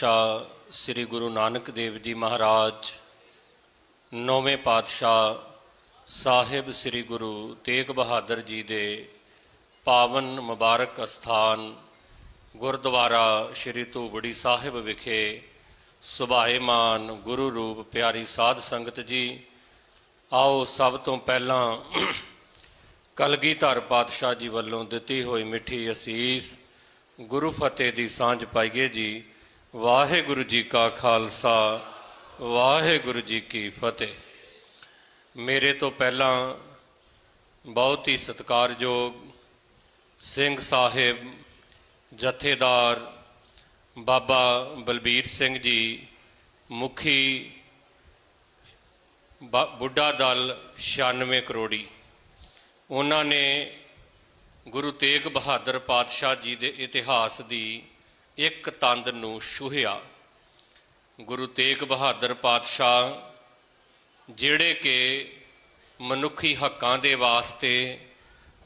ਪਾਤਸ਼ਾਹ ਸ੍ਰੀ ਗੁਰੂ ਨਾਨਕ ਦੇਵ ਜੀ ਮਹਾਰਾਜ, ਨੌਵੇਂ ਪਾਤਸ਼ਾਹ ਸਾਹਿਬ ਸ੍ਰੀ ਗੁਰੂ ਤੇਗ ਬਹਾਦਰ ਜੀ ਦੇ ਪਾਵਨ ਮੁਬਾਰਕ ਅਸਥਾਨ ਗੁਰਦੁਆਰਾ ਸ੍ਰੀ ਧੂਬੜੀ ਸਾਹਿਬ ਵਿਖੇ ਸੁਭਾਏਮਾਨ ਗੁਰੂ ਰੂਪ ਪਿਆਰੀ ਸਾਧ ਸੰਗਤ ਜੀ, ਆਓ ਸਭ ਤੋਂ ਪਹਿਲਾਂ ਕਲਗੀਧਰ ਪਾਤਸ਼ਾਹ ਜੀ ਵੱਲੋਂ ਦਿੱਤੀ ਹੋਈ ਮਿੱਠੀ ਅਸੀਸ ਗੁਰੂ ਫਤਿਹ ਦੀ ਸਾਂਝ ਪਾਈਏ ਜੀ। ਵਾਹਿਗੁਰੂ ਜੀ ਕਾ ਖਾਲਸਾ, ਵਾਹਿਗੁਰੂ ਜੀ ਕੀ ਫਤਿਹ। ਮੇਰੇ ਤੋਂ ਪਹਿਲਾਂ ਬਹੁਤ ਹੀ ਸਤਿਕਾਰਯੋਗ ਸਿੰਘ ਸਾਹਿਬ, ਜਥੇਦਾਰ ਬਾਬਾ ਬਲਬੀਰ ਸਿੰਘ ਜੀ, ਮੁਖੀ ਬ- ਬੁੱਢਾ ਦਲ 96 ਕਰੋੜੀ। ਉਹਨਾਂ ਨੇ ਗੁਰੂ ਤੇਗ ਬਹਾਦਰ ਪਾਤਸ਼ਾਹ ਜੀ ਦੇ ਇਤਿਹਾਸ ਦੀ ਇੱਕ ਤੰਦ ਨੂੰ ਛੂਹਿਆ। ਗੁਰੂ ਤੇਗ ਬਹਾਦਰ ਪਾਤਸ਼ਾਹ, ਜਿਹੜੇ ਕਿ ਮਨੁੱਖੀ ਹੱਕਾਂ ਦੇ ਵਾਸਤੇ,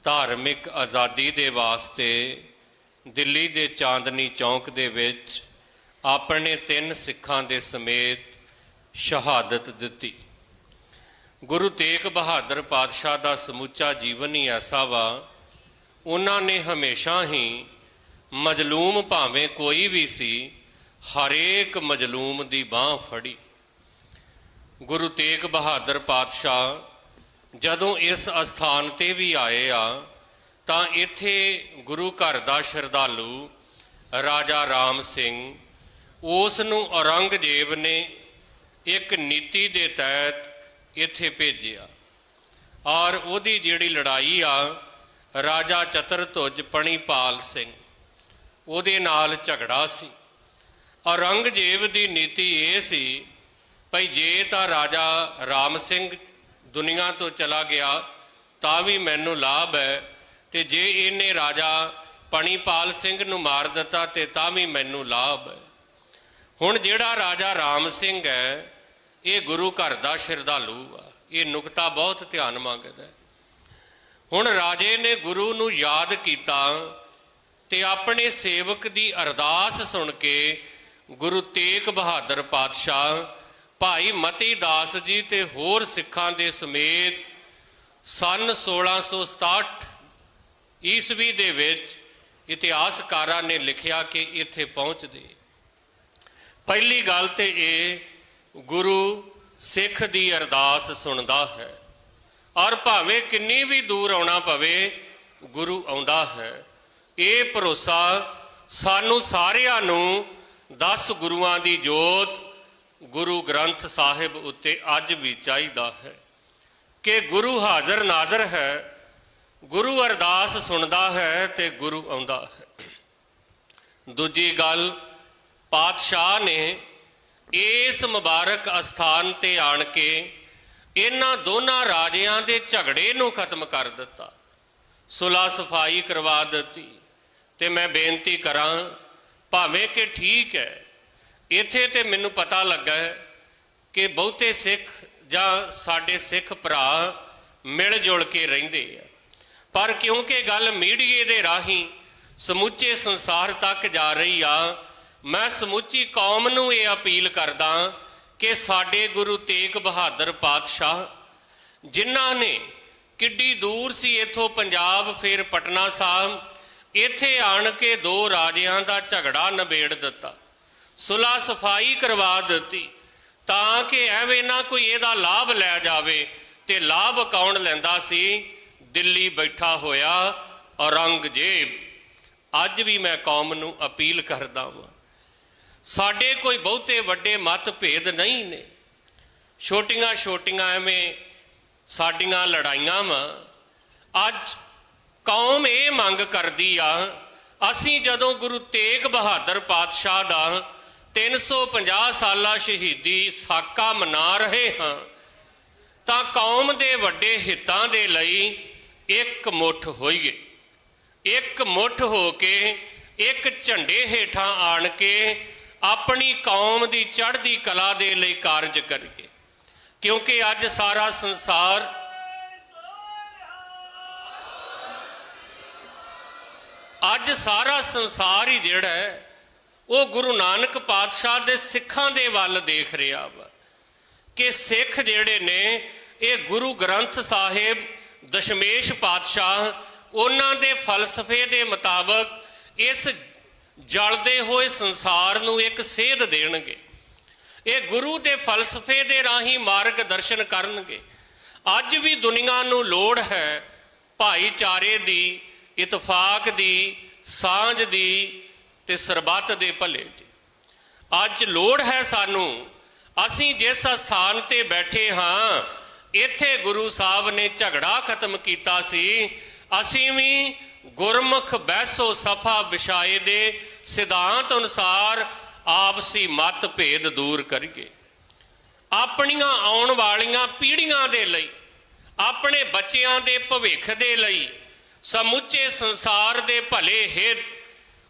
ਧਾਰਮਿਕ ਆਜ਼ਾਦੀ ਦੇ ਵਾਸਤੇ ਦਿੱਲੀ ਦੇ ਚਾਂਦਨੀ ਚੌਂਕ ਦੇ ਵਿੱਚ ਆਪਣੇ ਤਿੰਨ ਸਿੱਖਾਂ ਦੇ ਸਮੇਤ ਸ਼ਹਾਦਤ ਦਿੱਤੀ। ਗੁਰੂ ਤੇਗ ਬਹਾਦਰ ਪਾਤਸ਼ਾਹ ਦਾ ਸਮੁੱਚਾ ਜੀਵਨ ਹੀ ਐਸਾ ਵਾ, ਉਹਨਾਂ ਨੇ ਹਮੇਸ਼ਾ ਹੀ ਮਜਲੂਮ ਭਾਵੇਂ ਕੋਈ ਵੀ ਸੀ, ਹਰੇਕ ਮਜਲੂਮ ਦੀ ਬਾਹ ਫੜੀ। ਗੁਰੂ ਤੇਗ ਬਹਾਦਰ ਪਾਤਸ਼ਾਹ ਜਦੋਂ ਇਸ ਅਸਥਾਨ ਤੇ ਵੀ ਆਏ ਆ, ਤਾਂ ਇੱਥੇ ਗੁਰੂ ਘਰ ਦਾ ਸ਼ਰਧਾਲੂ ਰਾਜਾ ਰਾਮ ਸਿੰਘ, ਉਸ ਨੂੰ ਔਰੰਗਜ਼ੇਬ ਨੇ ਇੱਕ ਨੀਤੀ ਦੇ ਤਹਿਤ ਇੱਥੇ ਭੇਜਿਆ। ਔਰ ਉਹਦੀ ਜਿਹੜੀ ਲੜਾਈ ਆ, ਰਾਜਾ ਚਤਰਧੁਜ ਪਣੀਪਾਲ ਸਿੰਘ। ਉਹਦੇ ਨਾਲ ਝਗੜਾ ਸੀ। ਔਰੰਗਜ਼ੇਬ ਦੀ ਨੀਤੀ ਇਹ ਸੀ, ਭਈ ਜੇ ਤਾਂ ਰਾਜਾ ਰਾਮ ਸਿੰਘ ਦੁਨੀਆ ਤੋਂ ਚਲਾ ਗਿਆ, ਤਾਂ ਵੀ ਮੈਨੂੰ ਲਾਭ ਹੈ, ਤੇ ਜੇ ਇਹਨੇ ਰਾਜਾ ਪਣੀਪਾਲ ਸਿੰਘ ਨੂੰ ਮਾਰ ਦਿੱਤਾ, ਤੇ ਤਾਂ ਵੀ ਮੈਨੂੰ ਲਾਭ ਹੈ। ਹੁਣ ਜਿਹੜਾ ਰਾਜਾ ਰਾਮ ਸਿੰਘ ਹੈ, ਇਹ ਗੁਰੂ ਘਰ ਦਾ ਸ਼ਰਧਾਲੂ ਆ। ਇਹ ਨੁਕਤਾ ਬਹੁਤ ਧਿਆਨ ਮੰਗਦਾ ਹੁਣ ਰਾਜੇ ਨੇ ਗੁਰੂ ਨੂੰ ਯਾਦ ਕੀਤਾ ਤੇ ਆਪਣੇ ਸੇਵਕ ਦੀ ਅਰਦਾਸ ਸੁਣ ਕੇ ਗੁਰੂ ਤੇਗ ਬਹਾਦਰ ਪਾਤਸ਼ਾਹ, ਭਾਈ ਮਤੀ ਦਾਸ ਜੀ ਤੇ ਹੋਰ ਸਿੱਖਾਂ ਦੇ ਸਮੇਤ ਸਨ 1667 ਈਸਵੀ ਦੇ ਵਿੱਚ ਇਤਿਹਾਸਕਾਰਾਂ ਨੇ ਲਿਖਿਆ ਕਿ ਇੱਥੇ ਪਹੁੰਚਦੇ। ਪਹਿਲੀ ਗੱਲ ਤੇ ਇਹ ਗੁਰੂ ਸਿੱਖ ਦੀ ਅਰਦਾਸ ਸੁਣਦਾ ਹੈ। ਔਰ ਭਾਵੇਂ ਕਿੰਨੀ ਵੀ ਦੂਰ ਆਉਣਾ ਪਵੇ, ਗੁਰੂ ਆਉਂਦਾ ਹੈ। ਇਹ ਭਰੋਸਾ ਸਾਨੂੰ ਸਾਰਿਆਂ ਨੂੰ 10 ਗੁਰੂਆਂ ਦੀ ਜੋਤ ਗੁਰੂ ਗ੍ਰੰਥ ਸਾਹਿਬ ਉੱਤੇ ਅੱਜ ਵੀ ਚਾਹੀਦਾ ਹੈ। ਕਿ ਗੁਰੂ ਹਾਜ਼ਰ ਨਾਜ਼ਰ ਹੈ, ਗੁਰੂ ਅਰਦਾਸ ਸੁਣਦਾ ਹੈ ਤੇ ਗੁਰੂ ਆਉਂਦਾ ਹੈ। ਦੂਜੀ ਗੱਲ, ਪਾਤਸ਼ਾਹ ਨੇ ਇਸ ਮੁਬਾਰਕ ਅਸਥਾਨ ਤੇ ਆਣ ਕੇ ਇਹਨਾਂ ਦੋਨਾਂ ਰਾਜਿਆਂ ਦੇ ਝਗੜੇ ਨੂੰ ਖਤਮ ਕਰ ਦਿੱਤਾ। ਸੁਲਾ ਸਫ਼ਾਈ ਕਰਵਾ ਦਿੱਤੀ। ਤੇ ਮੈਂ ਬੇਨਤੀ ਕਰਾਂ, ਭਾਵੇਂ ਕਿ ਠੀਕ ਹੈ, ਇੱਥੇ ਤੇ ਮੈਨੂੰ ਪਤਾ ਲੱਗਾ ਹੈ ਕਿ ਬਹੁਤੇ ਸਿੱਖ ਜਾਂ ਸਾਡੇ ਸਿੱਖ ਭਰਾ ਮਿਲ ਜੁਲ ਕੇ ਰਹਿੰਦੇ ਆ। ਪਰ ਕਿਉਂਕਿ ਗੱਲ ਮੀਡੀਏ ਦੇ ਰਾਹੀਂ ਸਮੁੱਚੇ ਸੰਸਾਰ ਤੱਕ ਜਾ ਰਹੀ ਆ, ਮੈਂ ਸਮੁੱਚੀ ਕੌਮ ਨੂੰ ਇਹ ਅਪੀਲ ਕਰਦਾ ਕਿ ਸਾਡੇ ਗੁਰੂ ਤੇਗ ਬਹਾਦਰ ਪਾਤਸ਼ਾਹ, ਜਿਨ੍ਹਾਂ ਨੇ ਕਿੱਡੀ ਦੂਰ ਸੀ ਇੱਥੋਂ ਪੰਜਾਬ, ਫਿਰ ਪਟਨਾ ਸਾਹਿਬ ਇੱਥੇ ਆਣ ਕੇ ਦੋ ਰਾਜਿਆਂ ਦਾ ਝਗੜਾ ਨਿਬੇੜ ਦਿੱਤਾ। ਸੁਲਾ ਸਫ਼ਾਈ ਕਰਵਾ ਦਿੱਤੀ, ਤਾਂ ਕਿ ਐਵੇਂ ਨਾ ਕੋਈ ਇਹਦਾ ਲਾਭ ਲੈ ਜਾਵੇ ਤੇ ਲਾਭ ਕੌਣ ਲੈਂਦਾ ਸੀ? ਦਿੱਲੀ ਬੈਠਾ ਹੋਇਆ ਔਰੰਗਜ਼ੇਬ। ਅੱਜ ਵੀ ਮੈਂ ਕੌਮ ਨੂੰ ਅਪੀਲ ਕਰਦਾ ਹਾਂ ਸਾਡੇ ਕੋਈ ਬਹੁਤੇ ਵੱਡੇ ਮਤ ਭੇਦ ਨਹੀਂ ਨੇ। ਛੋਟੀਆਂ ਛੋਟੀਆਂ ਐਵੇਂ ਸਾਡੀਆਂ ਲੜਾਈਆਂ ਵਾ। ਅੱਜ ਕੌਮ ਇਹ ਮੰਗ ਕਰਦੀ ਆ, ਅਸੀਂ ਜਦੋਂ ਗੁਰੂ ਤੇਗ ਬਹਾਦਰ ਪਾਤਸ਼ਾਹ ਦਾ 350 ਸਾਲਾ ਸ਼ਹੀਦੀ ਸਾਕਾ ਮਨਾ ਰਹੇ ਹਾਂ, ਤਾਂ ਕੌਮ ਦੇ ਵੱਡੇ ਹਿੱਤਾਂ ਦੇ ਲਈ ਇੱਕ ਮੁੱਠ ਹੋਈਏ। ਇੱਕ ਮੁੱਠ ਹੋ ਕੇ ਇੱਕ ਝੰਡੇ ਹੇਠਾਂ ਆਣ ਕੇ ਆਪਣੀ ਕੌਮ ਦੀ ਚੜ੍ਹਦੀ ਕਲਾ ਦੇ ਲਈ ਕਾਰਜ ਕਰੀਏ। ਕਿਉਂਕਿ ਅੱਜ ਸਾਰਾ ਸੰਸਾਰ ਅੱਜ ਸਾਰਾ ਸੰਸਾਰ ਹੀ ਜਿਹੜਾ ਹੈ, ਉਹ ਗੁਰੂ ਨਾਨਕ ਪਾਤਸ਼ਾਹ ਦੇ ਸਿੱਖਾਂ ਦੇ ਵੱਲ ਦੇਖ ਰਿਹਾ ਵਾ ਕਿ ਸਿੱਖ ਜਿਹੜੇ ਨੇ, ਇਹ ਗੁਰੂ ਗ੍ਰੰਥ ਸਾਹਿਬ, ਦਸ਼ਮੇਸ਼ ਪਾਤਸ਼ਾਹ, ਉਹਨਾਂ ਦੇ ਫਲਸਫੇ ਦੇ ਮੁਤਾਬਕ ਇਸ ਜਲਦੇ ਹੋਏ ਸੰਸਾਰ ਨੂੰ ਇੱਕ ਸੇਧ ਦੇਣਗੇ। ਇਹ ਗੁਰੂ ਦੇ ਫਲਸਫੇ ਦੇ ਰਾਹੀਂ ਮਾਰਗ ਦਰਸ਼ਨ ਕਰਨਗੇ। ਅੱਜ ਵੀ ਦੁਨੀਆ ਨੂੰ ਲੋੜ ਹੈ ਭਾਈਚਾਰੇ ਦੀ, ਇਤਫਾਕ ਦੀ ਸਾਂਝ ਦੀ ਤੇ ਸਰਬੱਤ ਦੇ ਭਲੇ ਦੀ। ਅੱਜ ਲੋੜ ਹੈ ਸਾਨੂੰ, ਅਸੀਂ ਜਿਸ ਸਥਾਨ ਤੇ ਬੈਠੇ ਹਾਂ, ਇੱਥੇ ਗੁਰੂ ਸਾਹਿਬ ਨੇ ਝਗੜਾ ਖਤਮ ਕੀਤਾ ਸੀ, ਅਸੀਂ ਵੀ ਗੁਰਮੁਖ ਬਹਿਸੋ ਸਫਾ ਵਿਛਾਏ ਦੇ ਸਿਧਾਂਤ ਅਨੁਸਾਰ ਆਪਸੀ ਮਤ ਭੇਦ ਦੂਰ ਕਰੀਏ। ਆਪਣੀਆਂ ਆਉਣ ਵਾਲੀਆਂ ਪੀੜ੍ਹੀਆਂ ਦੇ ਲਈ, ਆਪਣੇ ਬੱਚਿਆਂ ਦੇ ਭਵਿੱਖ ਦੇ ਲਈ ਸਮੁੱਚੇ ਸੰਸਾਰ ਦੇ ਭਲੇ ਹਿੱਤ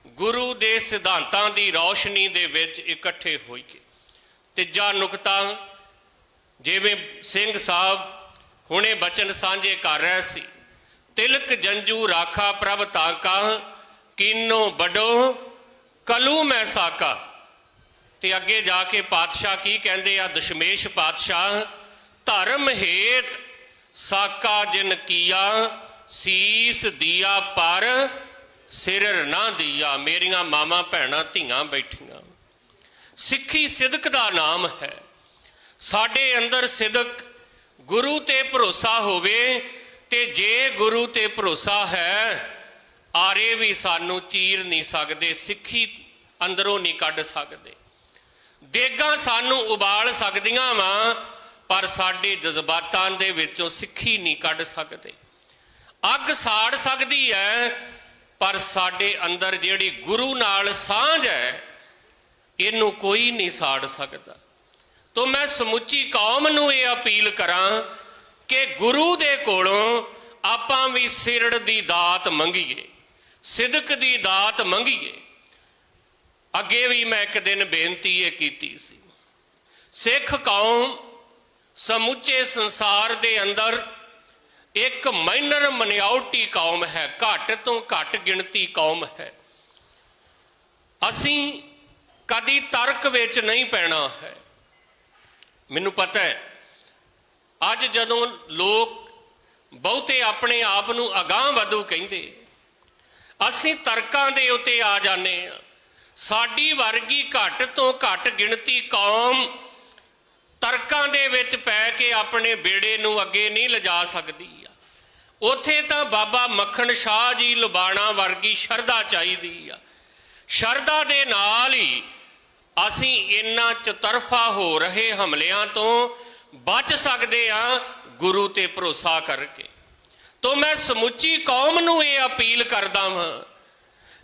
ਗੁਰੂ ਦੇ ਸਿਧਾਂਤਾਂ ਦੀ ਰੌਸ਼ਨੀ ਦੇ ਵਿੱਚ ਇਕੱਠੇ ਹੋਈਏ। ਤੀਜਾ ਨੁਕਤਾ, ਜਿਵੇਂ ਸਿੰਘ ਸਾਹਿਬ ਹੁਣੇ ਬਚਨ ਸਾਂਝੇ ਕਰ ਰਿਹਾ ਸੀ, ਤਿਲਕ ਜੰਜੂ ਰਾਖਾ ਪ੍ਰਭ ਤਾਕਾ ਕੀਨੋ ਬਡੋ ਕਲੂ ਮੈਂ ਸਾਕਾ। ਤੇ ਅੱਗੇ ਜਾ ਕੇ ਪਾਤਸ਼ਾਹ ਕੀ ਕਹਿੰਦੇ ਆ? ਦਸ਼ਮੇਸ਼ ਪਾਤਸ਼ਾਹ, ਧਰਮ ਹੇਤ ਸਾਕਾ ਜਿਨ ਕੀਆ ਸੀਸ ਦੀਆ ਪਰ ਸਿਰ ਨਾ ਦੀਆ, ਮੇਰੀਆਂ ਮਾਵਾਂ ਭੈਣਾਂ ਧੀਆਂ ਬੈਠੀਆਂ। ਸਿੱਖੀ ਸਿਦਕ ਦਾ ਨਾਮ ਹੈ। ਸਾਡੇ ਅੰਦਰ ਸਿਦਕ ਗੁਰੂ ਤੇ ਭਰੋਸਾ ਹੋਵੇ ਤੇ ਜੇ ਗੁਰੂ ਤੇ ਭਰੋਸਾ ਹੈ, ਆਰੇ ਵੀ ਸਾਨੂੰ ਚੀਰ ਨਹੀਂ ਸਕਦੇ, ਸਿੱਖੀ ਅੰਦਰੋਂ ਨਹੀਂ ਕੱਢ ਸਕਦੇ। ਦੇਗਾਂ ਸਾਨੂੰ ਉਬਾਲ ਸਕਦੀਆਂ ਵਾਂ, ਪਰ ਸਾਡੇ ਜਜ਼ਬਾਤਾਂ ਦੇ ਵਿੱਚੋਂ ਸਿੱਖੀ ਨਹੀਂ ਕੱਢ ਸਕਦੇ। ਅੱਗ ਸਾੜ ਸਕਦੀ ਹੈ, ਪਰ ਸਾਡੇ ਅੰਦਰ ਜਿਹੜੀ ਗੁਰੂ ਨਾਲ ਸਾਂਝ ਹੈ, ਇਹਨੂੰ ਕੋਈ ਨਹੀਂ ਸਾੜ ਸਕਦਾ। ਤੋ ਮੈਂ ਸਮੁੱਚੀ ਕੌਮ ਨੂੰ ਇਹ ਅਪੀਲ ਕਰਾਂ ਕਿ ਗੁਰੂ ਦੇ ਕੋਲੋਂ ਆਪਾਂ ਵੀ ਸਿਰੜ ਦੀ ਦਾਤ ਮੰਗੀਏ, ਸਿਦਕ ਦੀ ਦਾਤ ਮੰਗੀਏ। ਅੱਗੇ ਵੀ ਮੈਂ ਇੱਕ ਦਿਨ ਬੇਨਤੀ ਇਹ ਕੀਤੀ ਸੀ। ਸਿੱਖ ਕੌਮ ਸਮੁੱਚੇ ਸੰਸਾਰ ਦੇ ਅੰਦਰ ਇੱਕ ਮਾਈਨਰ ਮਨਿਓਰਟੀ ਕੌਮ ਹੈ, ਘੱਟ ਤੋਂ ਘੱਟ ਗਿਣਤੀ ਕੌਮ ਹੈ। ਅਸੀਂ ਕਦੀ ਤਰਕ ਵਿੱਚ ਨਹੀਂ ਪੈਣਾ ਹੈ। ਮੈਨੂੰ ਪਤਾ ਹੈ, ਅੱਜ ਜਦੋਂ ਲੋਕ ਬਹੁਤੇ ਆਪਣੇ ਆਪ ਨੂੰ ਅਗਾਹ ਵਧੂ ਕਹਿੰਦੇ, ਅਸੀਂ ਤਰਕਾਂ ਦੇ ਉੱਤੇ ਆ ਜਾਂਦੇ ਆ ਸਾਡੀ ਵਰਗੀ ਘੱਟ ਤੋਂ ਘੱਟ ਗਿਣਤੀ ਕੌਮ ਤਰਕਾਂ ਦੇ ਵਿੱਚ ਪੈ ਕੇ ਆਪਣੇ ਬੇੜੇ ਨੂੰ ਅੱਗੇ ਨਹੀਂ ਲਿਜਾ ਸਕਦੀ। ਉੱਥੇ ਤਾਂ ਬਾਬਾ ਮੱਖਣ ਸ਼ਾਹ ਜੀ ਲੁਬਾਣਾ ਵਰਗੀ ਸ਼ਰਧਾ ਚਾਹੀਦੀ ਆ। ਸ਼ਰਧਾ ਦੇ ਨਾਲ ਹੀ ਅਸੀਂ ਇੰਨਾ ਚਤਰਫਾ ਹੋ ਰਹੇ ਹਮਲਿਆਂ ਤੋਂ ਬਚ ਸਕਦੇ ਹਾਂ ਗੁਰੂ ਤੇ ਭਰੋਸਾ ਕਰਕੇ। ਤੋਂ ਮੈਂ ਸਮੁੱਚੀ ਕੌਮ ਨੂੰ ਇਹ ਅਪੀਲ ਕਰਦਾ ਹਾਂ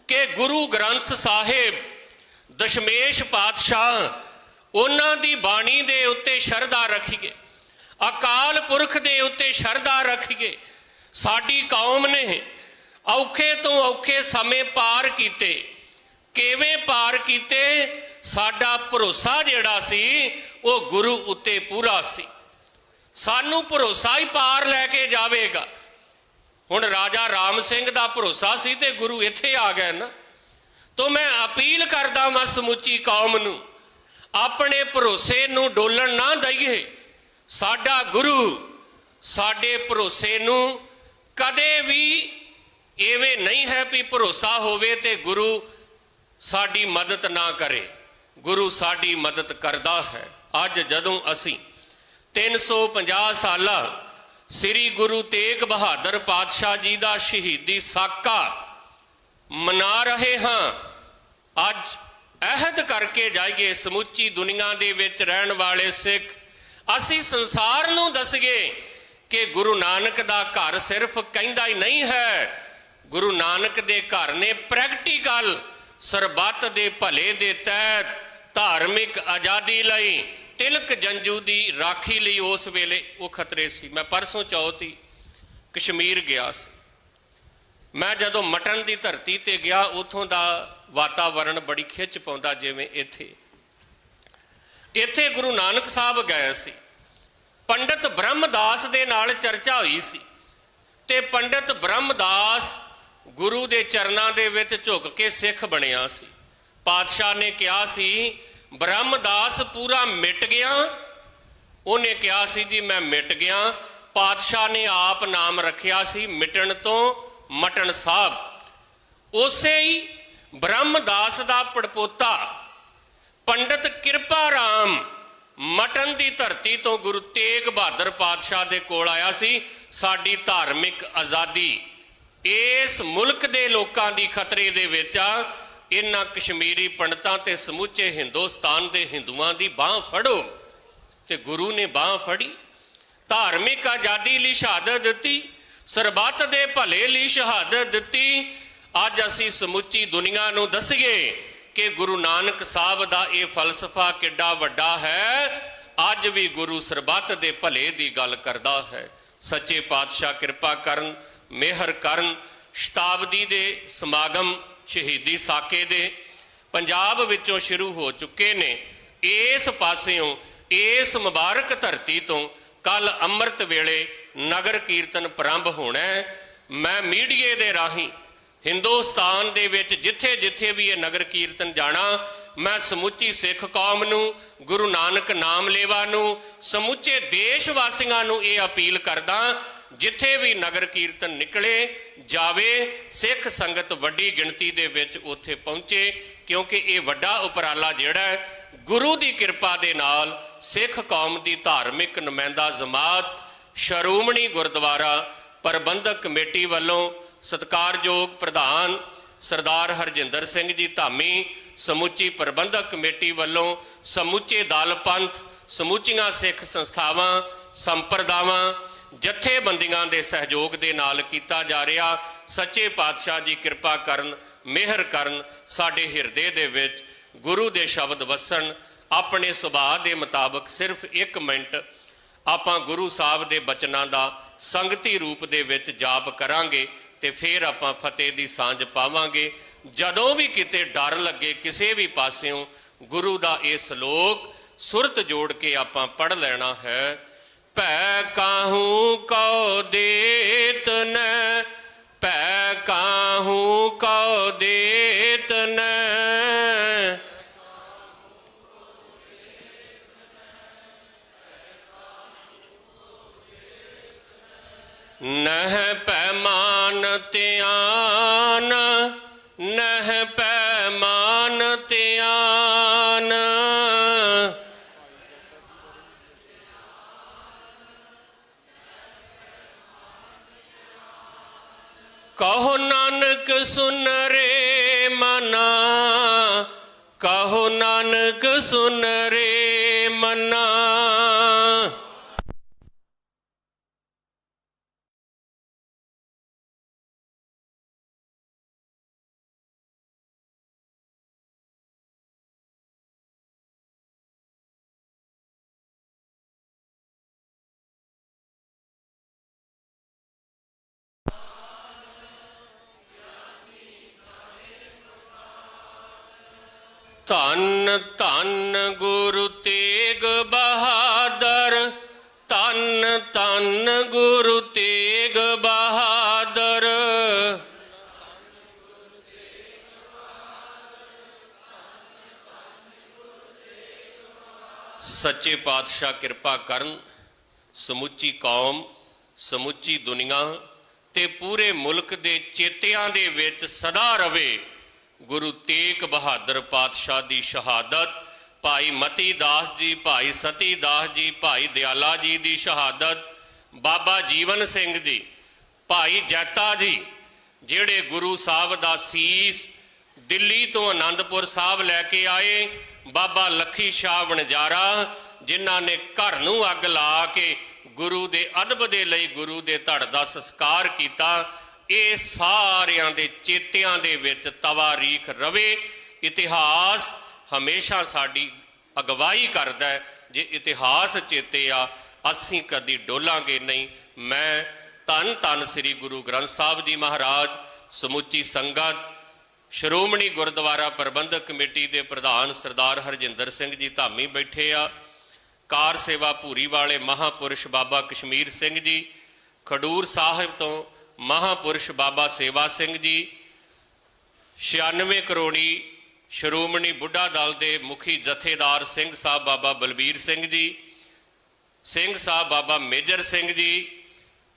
ਕਿ ਗੁਰੂ ਗ੍ਰੰਥ ਸਾਹਿਬ, ਦਸ਼ਮੇਸ਼ ਪਾਤਸ਼ਾਹ ਉਹਨਾਂ ਦੀ ਬਾਣੀ ਦੇ ਉੱਤੇ ਸ਼ਰਧਾ ਰੱਖੀਏ, ਅਕਾਲ ਪੁਰਖ ਦੇ ਉੱਤੇ ਸ਼ਰਧਾ ਰੱਖੀਏ ਸਾਡੀ ਕੌਮ ਨੇ ਔਖੇ ਤੋਂ ਔਖੇ ਸਮੇਂ ਪਾਰ ਕੀਤੇ। ਕਿਵੇਂ ਪਾਰ ਕੀਤੇ? ਸਾਡਾ ਭਰੋਸਾ ਜਿਹੜਾ ਸੀ, ਉਹ ਗੁਰੂ ਉੱਤੇ ਪੂਰਾ ਸੀ। ਸਾਨੂੰ ਭਰੋਸਾ ਹੀ ਪਾਰ ਲੈ ਕੇ ਜਾਵੇਗਾ। ਹੁਣ ਰਾਜਾ ਰਾਮ ਸਿੰਘ ਦਾ ਭਰੋਸਾ ਸੀ ਤੇ ਗੁਰੂ ਇੱਥੇ ਆ ਗਏ ਨਾ। ਤੋਂ ਮੈਂ ਅਪੀਲ ਕਰਦਾ ਵਾਂ ਸਮੁੱਚੀ ਕੌਮ ਨੂੰ, ਆਪਣੇ ਭਰੋਸੇ ਨੂੰ ਡੋਲਣ ਨਾ ਦਈਏ। ਸਾਡਾ ਗੁਰੂ ਸਾਡੇ ਭਰੋਸੇ ਨੂੰ ਕਦੇ ਵੀ ਐਵੇਂ ਨਹੀਂ ਹੈ ਵੀ ਭਰੋਸਾ ਹੋਵੇ ਤੇ ਗੁਰੂ ਸਾਡੀ ਮਦਦ ਨਾ ਕਰੇ। ਗੁਰੂ ਸਾਡੀ ਮਦਦ ਕਰਦਾ ਹੈ। ਅੱਜ ਜਦੋਂ ਅਸੀਂ 350 ਸਾਲਾ ਸ੍ਰੀ ਗੁਰੂ ਤੇਗ ਬਹਾਦਰ ਪਾਤਸ਼ਾਹ ਜੀ ਦਾ ਸ਼ਹੀਦੀ ਸਾਕਾ ਮਨਾ ਰਹੇ ਹਾਂ, ਅੱਜ ਅਹਿਦ ਕਰਕੇ ਜਾਈਏ ਸਮੁੱਚੀ ਦੁਨੀਆ ਦੇ ਵਿੱਚ ਰਹਿਣ ਵਾਲੇ ਸਿੱਖ, ਅਸੀਂ ਸੰਸਾਰ ਨੂੰ ਦੱਸੀਏ ਕਿ ਗੁਰੂ ਨਾਨਕ ਦਾ ਘਰ ਸਿਰਫ ਕਹਿੰਦਾ ਹੀ ਨਹੀਂ ਹੈ। ਗੁਰੂ ਨਾਨਕ ਦੇ ਘਰ ਨੇ ਪ੍ਰੈਕਟੀਕਲ ਸਰਬੱਤ ਦੇ ਭਲੇ ਦੇ ਤਹਿਤ ਧਾਰਮਿਕ ਆਜ਼ਾਦੀ ਲਈ ਤਿਲਕ ਜੰਜੂ ਦੀ ਰਾਖੀ ਲਈ ਉਸ ਵੇਲੇ ਉਹ ਖਤਰੇ ਸੀ। ਮੈਂ ਪਰਸੋਂ ਚੌਥੀ ਕਸ਼ਮੀਰ ਗਿਆ ਸੀ। ਮੈਂ ਜਦੋਂ ਮਟਨ ਦੀ ਧਰਤੀ ਤੇ ਗਿਆ, ਉਥੋਂ ਦਾ ਵਾਤਾਵਰਣ ਬੜੀ ਖਿੱਚ ਪਾਉਂਦਾ ਜਿਵੇਂ ਇੱਥੇ। ਇੱਥੇ ਗੁਰੂ ਨਾਨਕ ਸਾਹਿਬ ਗਏ ਸੀ। ਪੰਡਤ ਬ੍ਰਹਮਦਾਸ ਦੇ ਨਾਲ ਚਰਚਾ ਹੋਈ ਸੀ ਤੇ ਪੰਡਤ ਬ੍ਰਹਮਦਾਸ ਗੁਰੂ ਦੇ ਚਰਨਾਂ ਦੇ ਵਿੱਚ ਝੁਕ ਕੇ ਸਿੱਖ ਬਣਿਆ ਸੀ। ਪਾਤਸ਼ਾਹ ਨੇ ਕਿਹਾ ਸੀ, ਬ੍ਰਹਮਦਾਸ ਪੂਰਾ ਮਿਟ ਗਿਆ। ਉਹਨੇ ਕਿਹਾ ਸੀ, ਜੀ, ਮੈਂ ਮਿਟ ਗਿਆ। ਪਾਤਸ਼ਾਹ ਨੇ ਆਪ ਨਾਮ ਰੱਖਿਆ ਸੀ, ਮਿਟਣ ਤੋਂ ਮਟਣ ਸਾਹਿਬ। ਉਸੇ ਹੀ ਬ੍ਰਹਮਦਾਸ ਦਾ ਪੜਪੋਤਾ ਪੰਡਤ ਕਿਰਪਾ ਰਾਮ ਮਟਨ ਦੀ ਧਰਤੀ ਤੋਂ ਗੁਰੂ ਤੇਗ ਬਹਾਦਰ ਪਾਤਸ਼ਾਹ ਦੇ ਕੋਲ ਆਇਆ ਸੀ, ਸਾਡੀ ਧਾਰਮਿਕ ਆਜ਼ਾਦੀ। ਇਸ ਮੁਲਕ ਦੇ ਲੋਕਾਂ ਦੀ ਖਤਰੇ ਦੇ ਵਿੱਚ ਆ, ਇਹਨਾਂ ਕਸ਼ਮੀਰੀ ਪੰਡਤਾਂ ਤੇ ਸਮੁੱਚੇ ਹਿੰਦੁਸਤਾਨ ਦੇ ਹਿੰਦੂਆਂ ਦੀ ਬਾਹ ਫੜੋ ਤੇ ਗੁਰੂ ਨੇ ਬਾਹ ਫੜੀ। ਧਾਰਮਿਕ ਆਜ਼ਾਦੀ ਲਈ ਸ਼ਹਾਦਤ ਦਿੱਤੀ, ਸਰਬੱਤ ਦੇ ਭਲੇ ਲਈ ਸ਼ਹਾਦਤ ਦਿੱਤੀ। ਅੱਜ ਅਸੀਂ ਸਮੁੱਚੀ ਦੁਨੀਆ ਨੂੰ ਦੱਸੀਏ ਕਿ ਗੁਰੂ ਨਾਨਕ ਸਾਹਿਬ ਦਾ ਇਹ ਫਲਸਫਾ ਕਿੱਡਾ ਵੱਡਾ ਹੈ, ਅੱਜ ਵੀ ਗੁਰੂ ਸਰਬੱਤ ਦੇ ਭਲੇ ਦੀ ਗੱਲ ਕਰਦਾ ਹੈ। ਸੱਚੇ ਪਾਤਸ਼ਾਹ ਕਿਰਪਾ ਕਰਨ, ਮਿਹਰ ਕਰਨ, ਸ਼ਤਾਬਦੀ ਦੇ ਸਮਾਗਮ ਸ਼ਹੀਦੀ ਸਾਕੇ ਦੇ ਪੰਜਾਬ ਵਿੱਚੋਂ ਸ਼ੁਰੂ ਹੋ ਚੁੱਕੇ ਨੇ। ਇਸ ਪਾਸਿਓਂ, ਇਸ ਮੁਬਾਰਕ ਧਰਤੀ ਤੋਂ ਕੱਲ ਅੰਮ੍ਰਿਤ ਵੇਲੇ ਨਗਰ ਕੀਰਤਨ ਪ੍ਰਾਰੰਭ ਹੋਣਾ ਹੈ। ਮੈਂ ਮੀਡੀਏ ਦੇ ਰਾਹੀਂ ਹਿੰਦੁਸਤਾਨ ਦੇ ਵਿੱਚ ਜਿੱਥੇ ਜਿੱਥੇ ਵੀ ਇਹ ਨਗਰ ਕੀਰਤਨ ਜਾਣਾ, ਮੈਂ ਸਮੁੱਚੀ ਸਿੱਖ ਕੌਮ ਨੂੰ, ਗੁਰੂ ਨਾਨਕ ਨਾਮ ਲੇਵਾ ਨੂੰ, ਸਮੁੱਚੇ ਦੇਸ਼ ਵਾਸੀਆਂ ਨੂੰ ਇਹ ਅਪੀਲ ਕਰਦਾ, ਜਿੱਥੇ ਵੀ ਨਗਰ ਕੀਰਤਨ ਨਿਕਲੇ, ਜਾਵੇ, ਸਿੱਖ ਸੰਗਤ ਵੱਡੀ ਗਿਣਤੀ ਦੇ ਵਿੱਚ ਉੱਥੇ ਪਹੁੰਚੇ, ਕਿਉਂਕਿ ਇਹ ਵੱਡਾ ਉਪਰਾਲਾ ਜਿਹੜਾ ਹੈ, ਗੁਰੂ ਦੀ ਕਿਰਪਾ ਦੇ ਨਾਲ ਸਿੱਖ ਕੌਮ ਦੀ ਧਾਰਮਿਕ ਨੁਮਾਇੰਦਾ ਜਮਾਤ, ਸ਼ਰੋਮਣੀ ਗੁਰਦੁਆਰਾ, ਪ੍ਰਬੰਧਕ ਕਮੇਟੀ ਵੱਲੋਂ ਸਤਕਾਰਯੋਗ ਪ੍ਰਧਾਨ ਸਰਦਾਰ ਹਰਜਿੰਦਰ ਸਿੰਘ ਜੀ ਧਾਮੀ, ਸਮੁੱਚੀ ਪ੍ਰਬੰਧਕ ਕਮੇਟੀ ਵੱਲੋਂ ਸਮੁੱਚੇ ਦਲ ਪੰਥ ਸਮੁੱਚੀਆਂ ਸਿੱਖ ਸੰਸਥਾਵਾਂ, ਸੰਪਰਦਾਵਾਂ, ਜਥੇਬੰਦੀਆਂ ਦੇ ਸਹਿਯੋਗ ਦੇ ਨਾਲ ਕੀਤਾ ਜਾ ਰਿਹਾ। ਸੱਚੇ ਪਾਤਸ਼ਾਹ ਜੀ ਕਿਰਪਾ ਕਰਨ, ਮਿਹਰ ਕਰਨ, ਸਾਡੇ ਹਿਰਦੇ ਦੇ ਵਿੱਚ ਗੁਰੂ ਦੇ ਸ਼ਬਦ ਵਸਣ। ਆਪਣੇ ਸੁਭਾਅ ਦੇ ਮੁਤਾਬਕ ਸਿਰਫ 1 ਮਿੰਟ ਆਪਾਂ ਗੁਰੂ ਸਾਹਿਬ ਦੇ ਬਚਨਾਂ ਦਾ ਸੰਗਤੀ ਰੂਪ ਦੇ ਵਿੱਚ ਜਾਪ ਕਰਾਂਗੇ। ਤੇ ਫਿਰ ਆਪਾਂ ਫਤਿਹ ਦੀ ਸਾਂਝ ਪਾਵਾਂਗੇ। ਜਦੋਂ ਵੀ ਕਿਤੇ ਡਰ ਲੱਗੇ ਕਿਸੇ ਵੀ ਪਾਸਿਓਂ, ਗੁਰੂ ਦਾ ਇਹ ਸ਼ਲੋਕ ਸੁਰਤ ਜੋੜ ਕੇ ਆਪਾਂ ਪੜ ਲੈਣਾ ਹੈ। ਭੈ ਕਾਹੂ ਕਉ ਦੇਤ ਨ ਨਾਨਕ ਸੁਨ ਰੇ ਮਨਾ ਸੱਚੇ ਪਾਤਸ਼ਾਹ ਕਿਰਪਾ ਕਰਨ, ਸਮੁੱਚੀ ਕੌਮ, ਸਮੁੱਚੀ ਦੁਨੀਆ ਤੇ ਪੂਰੇ ਮੁਲਕ ਦੇ ਚੇਤਿਆਂ ਦੇ ਵਿੱਚ ਸਦਾ ਰਵੇ ਗੁਰੂ ਤੇਗ ਬਹਾਦਰ ਪਾਤਸ਼ਾਹ ਦੀ ਸ਼ਹਾਦਤ, ਭਾਈ ਮਤੀ ਦਾਸ ਜੀ, ਭਾਈ ਸਤੀ ਦਾਸ ਜੀ, ਭਾਈ ਦਿਆਲਾ ਜੀ ਦੀ ਸ਼ਹਾਦਤ, ਬਾਬਾ ਜੀਵਨ ਸਿੰਘ ਜੀ ਭਾਈ ਜੈਤਾ ਜੀ, ਜਿਹੜੇ ਗੁਰੂ ਸਾਹਿਬ ਦਾ ਸੀਸ ਦਿੱਲੀ ਤੋਂ ਆਨੰਦਪੁਰ ਸਾਹਿਬ ਲੈ ਕੇ ਆਏ ਬਾਬਾ ਲੱਖੀ ਸ਼ਾਹ ਵਣਜਾਰਾ, ਜਿਨ੍ਹਾਂ ਨੇ ਘਰ ਨੂੰ ਅੱਗ ਲਾ ਕੇ ਗੁਰੂ ਦੇ ਅਦਬ ਦੇ ਲਈ ਗੁਰੂ ਦੇ ਧੜ ਦਾ ਸੰਸਕਾਰ ਕੀਤਾ, ਇਹ ਸਾਰਿਆਂ ਦੇ ਚੇਤਿਆਂ ਦੇ ਵਿੱਚ ਤਵਾਰੀਖ ਰਵੇ। ਇਤਿਹਾਸ ਹਮੇਸ਼ਾ ਸਾਡੀ ਅਗਵਾਈ ਕਰਦਾ ਹੈ। ਜੇ ਇਤਿਹਾਸ ਚੇਤੇ ਆ, ਅਸੀਂ ਕਦੀ ਡੋਲਾਂਗੇ ਨਹੀਂ। ਮੈਂ ਧੰਨ ਧੰਨ ਸ੍ਰੀ ਗੁਰੂ ਗ੍ਰੰਥ ਸਾਹਿਬ ਜੀ ਮਹਾਰਾਜ, ਸਮੁੱਚੀ ਸੰਗਤ ਸ਼੍ਰੋਮਣੀ ਗੁਰਦੁਆਰਾ ਪ੍ਰਬੰਧਕ ਕਮੇਟੀ ਦੇ ਪ੍ਰਧਾਨ ਸਰਦਾਰ ਹਰਜਿੰਦਰ ਸਿੰਘ ਜੀ ਧਾਮੀ ਬੈਠੇ ਆ। ਕਾਰ ਸੇਵਾ ਭੂਰੀ ਵਾਲੇ ਮਹਾਪੁਰਸ਼ ਬਾਬਾ ਕਸ਼ਮੀਰ ਸਿੰਘ ਜੀ, ਖਡੂਰ ਸਾਹਿਬ ਤੋਂ ਮਹਾਪੁਰਸ਼ ਬਾਬਾ ਸੇਵਾ ਸਿੰਘ ਜੀ 96 ਕਰੋੜੀ ਸ਼੍ਰੋਮਣੀ ਬੁੱਢਾ ਦਲ ਦੇ ਮੁਖੀ ਜਥੇਦਾਰ ਸਿੰਘ ਸਾਹਿਬ ਬਾਬਾ ਬਲਬੀਰ ਸਿੰਘ ਜੀ, ਸਿੰਘ ਸਾਹਿਬ ਬਾਬਾ ਮੇਜਰ ਸਿੰਘ ਜੀ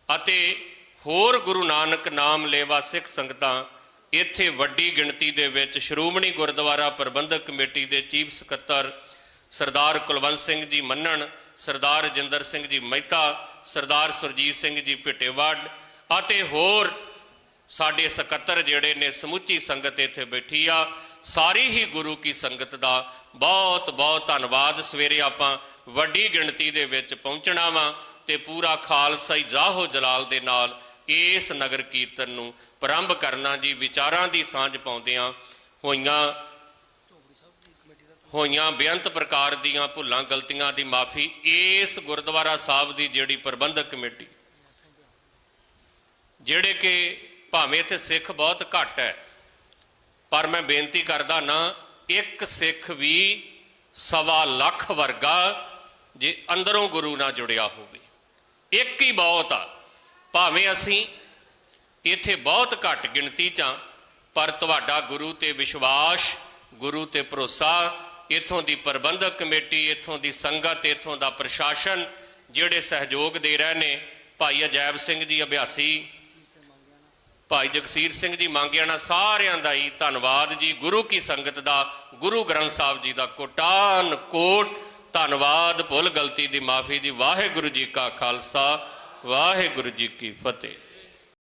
ਅਤੇ ਹੋਰ ਗੁਰੂ ਨਾਨਕ ਨਾਮ ਲੇਵਾ ਸਿੱਖ ਸੰਗਤਾਂ ਇੱਥੇ ਵੱਡੀ ਗਿਣਤੀ ਦੇ ਵਿੱਚ ਸ਼੍ਰੋਮਣੀ ਗੁਰਦੁਆਰਾ ਪ੍ਰਬੰਧਕ ਕਮੇਟੀ ਦੇ ਚੀਫ ਸਕੱਤਰ ਸਰਦਾਰ ਕੁਲਵੰਤ ਸਿੰਘ ਜੀ ਮੰਨਣ, ਸਰਦਾਰ ਰਜਿੰਦਰ ਸਿੰਘ ਜੀ ਮਹਿਤਾ, ਸਰਦਾਰ ਸੁਰਜੀਤ ਸਿੰਘ ਜੀ ਭਿੱਟੇਵੱਡ ਅਤੇ ਹੋਰ ਸਾਡੇ ਸਕੱਤਰ ਜਿਹੜੇ ਨੇ ਸਮੁੱਚੀ ਸੰਗਤ ਇੱਥੇ ਬੈਠੀ ਆ। ਸਾਰੀ ਹੀ ਗੁਰੂ ਕੀ ਸੰਗਤ ਦਾ ਬਹੁਤ ਬਹੁਤ ਧੰਨਵਾਦ। ਸਵੇਰੇ ਆਪਾਂ ਵੱਡੀ ਗਿਣਤੀ ਦੇ ਵਿੱਚ ਪਹੁੰਚਣਾ ਵਾ ਤੇ ਪੂਰਾ ਖਾਲਸਾਈ ਜਾਹੋ ਜਲਾਲ ਦੇ ਨਾਲ ਇਸ ਨਗਰ ਕੀਰਤਨ ਨੂੰ ਪ੍ਰਾਰੰਭ ਕਰਨਾ ਜੀ, ਵਿਚਾਰਾਂ ਦੀ ਸਾਂਝ ਪਾਉਂਦਿਆਂ ਹੋਈਆਂ ਹੋਈਆਂ ਬੇਅੰਤ ਪ੍ਰਕਾਰ ਦੀਆਂ ਭੁੱਲਾਂ, ਗਲਤੀਆਂ ਦੀ ਮਾਫੀ ਇਸ ਗੁਰਦੁਆਰਾ ਸਾਹਿਬ ਦੀ ਜਿਹੜੀ ਪ੍ਰਬੰਧਕ ਕਮੇਟੀ, ਜਿਹੜੇ ਕਿ ਭਾਵੇਂ ਇੱਥੇ ਸਿੱਖ ਬਹੁਤ ਘੱਟ ਹੈ, ਪਰ ਮੈਂ ਬੇਨਤੀ ਕਰਦਾ ਨਾ, ਇੱਕ ਸਿੱਖ ਵੀ ਸਵਾ ਲੱਖ ਵਰਗਾ ਜੇ ਅੰਦਰੋਂ ਗੁਰੂ ਨਾਲ ਜੁੜਿਆ ਹੋਵੇ, ਇੱਕ ਹੀ ਬਹੁਤ ਆ। ਭਾਵੇਂ ਅਸੀਂ ਇੱਥੇ ਬਹੁਤ ਘੱਟ ਗਿਣਤੀ ਚ ਹਾਂ, ਪਰ ਤੁਹਾਡਾ ਗੁਰੂ ਤੇ ਵਿਸ਼ਵਾਸ ਗੁਰੂ ਤੇ ਭਰੋਸਾ ਇਥੋਂ ਦੀ ਪ੍ਰਬੰਧਕ ਕਮੇਟੀ ਇਥੋਂ ਦੀ ਸੰਗਤ ਇਥੋਂ ਦਾ ਪ੍ਰਸ਼ਾਸਨ ਜਿਹੜੇ ਸਹਿਯੋਗ ਦੇ ਰਹੇ ਨੇ ਭਾਈ ਅਜੈਬ ਸਿੰਘ ਜੀ ਅਭਿਆਸੀ ਭਾਈ ਜਗਸੀਰ ਸਿੰਘ ਜੀ ਮੰਗਿਆਣਾ ਸਾਰਿਆਂ ਦਾ ਹੀ ਧੰਨਵਾਦ ਜੀ। ਗੁਰੂ ਕੀ ਸੰਗਤ ਦਾ ਗੁਰੂ ਗ੍ਰੰਥ ਸਾਹਿਬ ਜੀ ਦਾ ਕੋਟਾਨ ਕੋਟ। ਧੰਨਵਾਦ ਭੁੱਲ ਗਲਤੀ ਦੀ ਮਾਫੀ ਦੀ ਵਾਹਿਗੁਰੂ ਜੀ ਕਾ ਖਾਲਸਾ। ਵਾਹਿਗੁਰੂ ਜੀ ਕੀ ਫਤਿਹ।